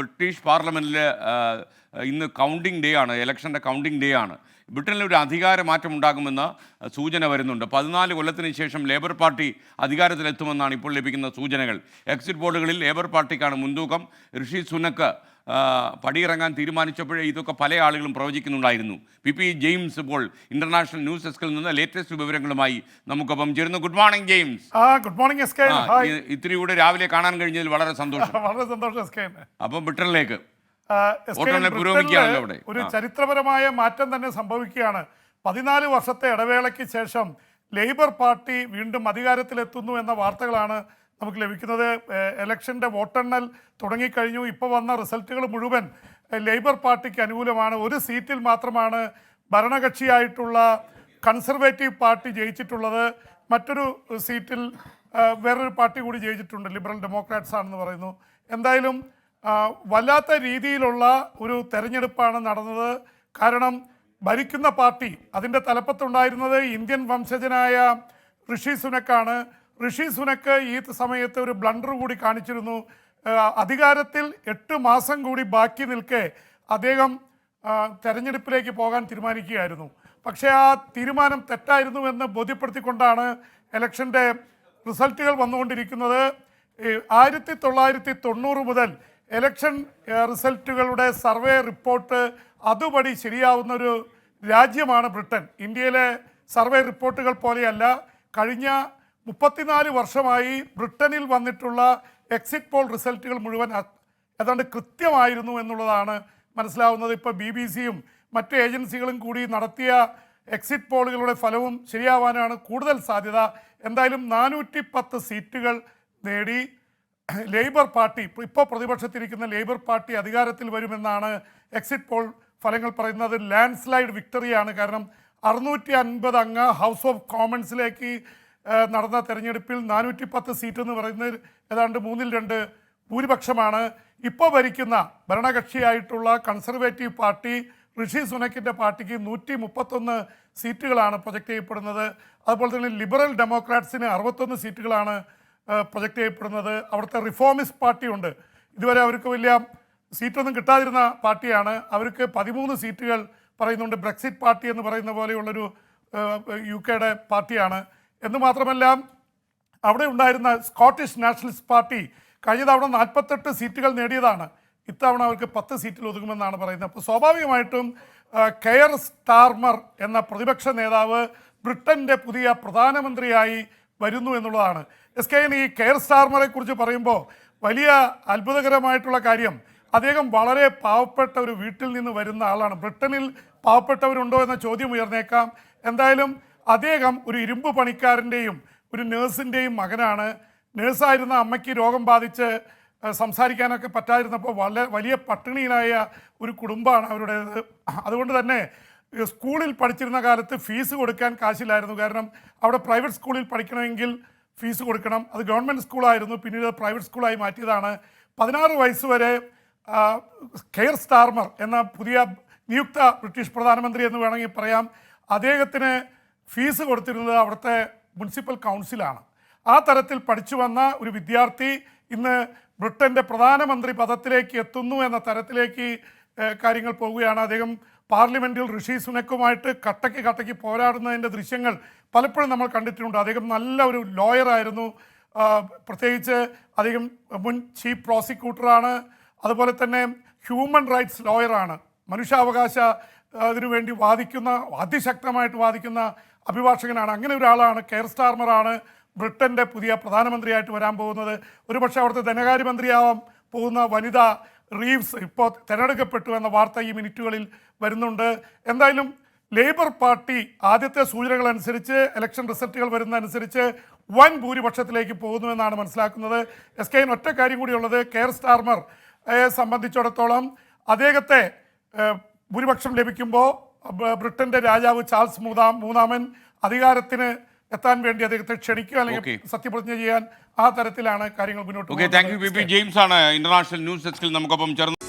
British പാർലമെന്റിൽ ഇന്ന് counting day ആണ് ഇലക്ഷന്റെ കൗണ്ടിങ് ഡേ ആണ്. ബ്രിട്ടനിൽ ഒരു അധികാര മാറ്റം ഉണ്ടാകുമെന്ന സൂചന വരുന്നുണ്ട്. പതിനാല് കൊല്ലത്തിന് ശേഷം ലേബർ പാർട്ടി അധികാരത്തിലെത്തുമെന്നാണ് ഇപ്പോൾ ലഭിക്കുന്ന സൂചനകൾ. എക്സിറ്റ് പോളുകളിൽ ലേബർ പാർട്ടിക്കാണ് മുൻതൂക്കം. ഋഷി സുനക്ക് പടിയിറങ്ങാൻ തീരുമാനിച്ചപ്പോഴേ ഇതൊക്കെ പല ആളുകളും പ്രവചിക്കുന്നുണ്ടായിരുന്നു. പി പി ജെയിംസ് ഇപ്പോൾ ഇന്റർനാഷണൽ ന്യൂസ് ഡെസ്കിൽ നിന്ന് ലേറ്റസ്റ്റ് വിവരങ്ങളുമായി നമുക്കൊപ്പം ചേരുന്നു. Good morning James. Good morning ഇത്തിരി കൂടെ രാവിലെ കാണാൻ കഴിഞ്ഞതിൽ വളരെ സന്തോഷം. വളരെ സന്തോഷം അപ്പം ബ്രിട്ടനിലേക്ക്. ഒരു ചരിത്രപരമായ മാറ്റം തന്നെ സംഭവിക്കുകയാണ്. പതിനാല് വർഷത്തെ ഇടവേളയ്ക്ക് ശേഷം ലേബർ പാർട്ടി വീണ്ടും അധികാരത്തിലെത്തുന്നു എന്ന വാർത്തകളാണ് നമുക്ക് ലഭിക്കുന്നത്. ഇലക്ഷന്റെ വോട്ടെണ്ണൽ തുടങ്ങിക്കഴിഞ്ഞു. ഇപ്പോൾ വന്ന റിസൾട്ടുകൾ മുഴുവൻ ലേബർ പാർട്ടിക്ക് അനുകൂലമാണ്. ഒരു സീറ്റിൽ മാത്രമാണ് ഭരണകക്ഷിയായിട്ടുള്ള കൺസർവേറ്റീവ് പാർട്ടി ജയിച്ചിട്ടുള്ളത്. മറ്റൊരു സീറ്റിൽ വേറൊരു പാർട്ടി കൂടി ജയിച്ചിട്ടുണ്ട്. ലിബറൽ ഡെമോക്രാറ്റ്സ് ആണെന്ന് പറയുന്നു. എന്തായാലും വല്ലാത്ത രീതിയിലുള്ള ഒരു തെരഞ്ഞെടുപ്പാണ് നടന്നത്. കാരണം ഭരിക്കുന്ന പാർട്ടി അതിന്റെ തലപ്പത്തുണ്ടായിരുന്നത് ഇന്ത്യൻ വംശജനായ ഋഷി സുനക്കാണ്. ഋഷി സുനക്ക് ഈ സമയത്ത് ഒരു ബ്ലണ്ടർ കൂടി കാണിച്ചിരുന്നു. അധികാരത്തിൽ എട്ട് മാസം കൂടി ബാക്കി നിൽക്കെ അദ്ദേഹം തെരഞ്ഞെടുപ്പിലേക്ക് പോകാൻ തീരുമാനിക്കുകയായിരുന്നു. പക്ഷേ ആ തീരുമാനം തെറ്റായിരുന്നു എന്ന് ബോധ്യപ്പെടുത്തിക്കൊണ്ടാണ് ഇലക്ഷന്റെ റിസൾട്ടുകൾ വന്നുകൊണ്ടിരിക്കുന്നത്. ആയിരത്തി തൊള്ളായിരത്തി തൊണ്ണൂറ് മുതൽ ഇലക്ഷൻ റിസൾട്ടുകളുടെ സർവേ റിപ്പോർട്ട് അതുപടി ശരിയാവുന്ന ഒരു രാജ്യമാണ് ബ്രിട്ടൻ. ഇന്ത്യയിലെ സർവേ റിപ്പോർട്ടുകൾ പോലെയല്ല കഴിഞ്ഞ മുപ്പത്തിനാല് വർഷമായി ബ്രിട്ടനിൽ വന്നിട്ടുള്ള എക്സിറ്റ് പോൾ റിസൾട്ടുകൾ മുഴുവൻ ഏതാണ്ട് കൃത്യമായിരുന്നു എന്നുള്ളതാണ് മനസ്സിലാവുന്നത്. ഇപ്പോൾ ബി ബി സിയും മറ്റ് ഏജൻസികളും കൂടി നടത്തിയ എക്സിറ്റ് പോളുകളുടെ ഫലവും ശരിയാവാനാണ് കൂടുതൽ സാധ്യത. എന്തായാലും നാനൂറ്റി സീറ്റുകൾ നേടി. ലേബർ പാർട്ടി ഇപ്പോൾ പ്രതിപക്ഷത്തിരിക്കുന്ന ലേബർ പാർട്ടി അധികാരത്തിൽ വരുമെന്നാണ് എക്സിറ്റ് പോൾ ഫലങ്ങൾ പറയുന്നത്. ലാൻഡ് സ്ലൈഡ് വിക്ടറിയാണ് കാരണം അറുന്നൂറ്റി അൻപത് അംഗ ഹൗസ് ഓഫ് കോമൺസിലേക്ക് നടന്ന തെരഞ്ഞെടുപ്പിൽ നാനൂറ്റി പത്ത് സീറ്റ് എന്ന് പറയുന്നത് ഏതാണ്ട് മൂന്നിൽ രണ്ട് ഭൂരിപക്ഷമാണ്. ഇപ്പോൾ ഭരിക്കുന്ന ഭരണകക്ഷിയായിട്ടുള്ള കൺസർവേറ്റീവ് പാർട്ടി ഋഷി സുനക്കിന്റെ പാർട്ടിക്ക് നൂറ്റി മുപ്പത്തൊന്ന് സീറ്റുകളാണ് പ്രൊജക്റ്റ് ചെയ്യപ്പെടുന്നത്. അതുപോലെ തന്നെ ലിബറൽ ഡെമോക്രാറ്റ്സിന് അറുപത്തൊന്ന് സീറ്റുകളാണ് പ്രൊജക്റ്റ് ചെയ്യപ്പെടുന്നത്. അവിടുത്തെ റിഫോമിസ്റ്റ് പാർട്ടിയുണ്ട്. ഇതുവരെ അവർക്ക് വലിയ സീറ്റൊന്നും കിട്ടാതിരുന്ന പാർട്ടിയാണ്. അവർക്ക് പതിമൂന്ന് സീറ്റുകൾ പറയുന്നുണ്ട്. ബ്രെക്സിറ്റ് പാർട്ടി എന്ന് പറയുന്ന പോലെയുള്ളൊരു യു കെയുടെ പാർട്ടിയാണ്. എന്ന് മാത്രമല്ല അവിടെ ഉണ്ടായിരുന്ന സ്കോട്ടിഷ് നാഷണലിസ്റ്റ് പാർട്ടി കഴിഞ്ഞ തവണ നാൽപ്പത്തെട്ട് സീറ്റുകൾ നേടിയതാണ്. ഇത്തവണ അവർക്ക് പത്ത് സീറ്റിൽ ഒതുങ്ങുമെന്നാണ് പറയുന്നത്. അപ്പോൾ സ്വാഭാവികമായിട്ടും കെയർ സ്റ്റാർമർ എന്ന പ്രതിപക്ഷ നേതാവ് ബ്രിട്ടന്റെ പുതിയ പ്രധാനമന്ത്രിയായി വരുന്നു എന്നുള്ളതാണ്. എസ് കെ ഈ കെയർ സ്റ്റാർമറെ കുറിച്ച് പറയുമ്പോൾ വലിയ അത്ഭുതകരമായിട്ടുള്ള കാര്യം. അദ്ദേഹം വളരെ പാവപ്പെട്ട ഒരു വീട്ടിൽ നിന്ന് വരുന്ന ആളാണ്. ബ്രിട്ടനിൽ പാവപ്പെട്ടവരുണ്ടോ എന്ന ചോദ്യം ഉയർന്നേക്കാം. എന്തായാലും അദ്ദേഹം ഒരു ഇരുമ്പ് പണിക്കാരന്റെയും ഒരു നേഴ്സിന്റെയും മകനാണ്. നേഴ്സായിരുന്ന അമ്മയ്ക്ക് രോഗം ബാധിച്ച് സംസാരിക്കാനൊക്കെ പറ്റാതിരുന്നപ്പോൾ വളരെ വലിയ പട്ടിണിയിലായ ഒരു കുടുംബമാണ് അവരുടേത്. അതുകൊണ്ട് തന്നെ സ്കൂളിൽ പഠിച്ചിരുന്ന കാലത്ത് ഫീസ് കൊടുക്കാൻ കാശില്ലായിരുന്നു. കാരണം അവിടെ പ്രൈവറ്റ് സ്കൂളിൽ പഠിക്കണമെങ്കിൽ ഫീസ് കൊടുക്കണം. അത് ഗവൺമെന്റ് സ്കൂളായിരുന്നു. പിന്നീട് പ്രൈവറ്റ് സ്കൂളായി മാറ്റിയതാണ്. പതിനാറ് വയസ്സ് വരെ കെയർ സ്റ്റാർമർ എന്ന പുതിയ നിയുക്ത ബ്രിട്ടീഷ് പ്രധാനമന്ത്രി എന്ന് വേണമെങ്കിൽ പറയാം. അദ്ദേഹത്തിന് ഫീസ് കൊടുത്തിരുന്നത് അവിടുത്തെ മുനിസിപ്പൽ കൗൺസിലാണ്. ആ തരത്തിൽ പഠിച്ചു വന്ന ഒരു വിദ്യാർത്ഥി ഇന്ന് ബ്രിട്ടന്റെ പ്രധാനമന്ത്രി പദത്തിലേക്ക് എത്തുന്നു എന്ന തരത്തിലേക്ക് കാര്യങ്ങൾ പോവുകയാണ്. അദ്ദേഹം പാർലമെന്റിൽ ഋഷി സുനക്കുമായിട്ട് കട്ടയ്ക്ക് കട്ടയ്ക്ക് പോരാടുന്നതിന്റെ ദൃശ്യങ്ങൾ പലപ്പോഴും നമ്മൾ കണ്ടിട്ടുണ്ട്. അദ്ദേഹം നല്ല ഒരു ലോയറായിരുന്നു പ്രത്യേകിച്ച് അദ്ദേഹം മുൻ ചീഫ് പ്രോസിക്യൂട്ടറാണ് അതുപോലെ തന്നെ ഹ്യൂമൻ റൈറ്റ്സ് ലോയറാണ് മനുഷ്യാവകാശ അതിനു വേണ്ടി വാദിക്കുന്ന അതിശക്തമായിട്ട് വാദിക്കുന്ന അഭിഭാഷകനാണ്. അങ്ങനെ ഒരാളാണ് കെയർ സ്റ്റാർമറാണ് ബ്രിട്ടന്റെ പുതിയ പ്രധാനമന്ത്രിയായിട്ട് വരാൻ പോകുന്നത്. ഒരുപക്ഷെ അവിടുത്തെ ധനകാര്യമന്ത്രിയാവാൻ പോകുന്ന വനിത റീവ്സ് ഇപ്പോൾ തിരഞ്ഞെടുക്കപ്പെട്ടു എന്ന വാർത്ത ഈ മിനിറ്റുകളിൽ വരുന്നുണ്ട്. എന്തായാലും ലേബർ പാർട്ടി ആദ്യത്തെ സൂചനകൾ അനുസരിച്ച് ഇലക്ഷൻ റിസൾട്ടുകൾ വരുന്ന അനുസരിച്ച് വൻ ഭൂരിപക്ഷത്തിലേക്ക് പോകുന്നുവെന്നാണ് മനസ്സിലാക്കുന്നത്. എസ് കെ ഒറ്റ കാര്യം കൂടിയുള്ളത് കെയർ സ്റ്റാർമർ സംബന്ധിച്ചിടത്തോളം അദ്ദേഹത്തെ ഭൂരിപക്ഷം ലഭിക്കുമ്പോൾ ബ്രിട്ടന്റെ രാജാവ് ചാൾസ് മൂന്നാം മൂന്നാമൻ അധികാരത്തിന് എത്താൻ വേണ്ടി അദ്ദേഹത്തെ ക്ഷണിക്കുക അല്ലെങ്കിൽ സത്യപ്രതിജ്ഞ ചെയ്യാൻ ആ തരത്തിലാണ് കാര്യങ്ങൾ മുന്നോട്ട് okay thank you P. P James ആണ് ഇന്റർനാഷണൽ ന്യൂസ് ഡെസ്കിൽ നമുക്കൊപ്പം ചേർന്ന്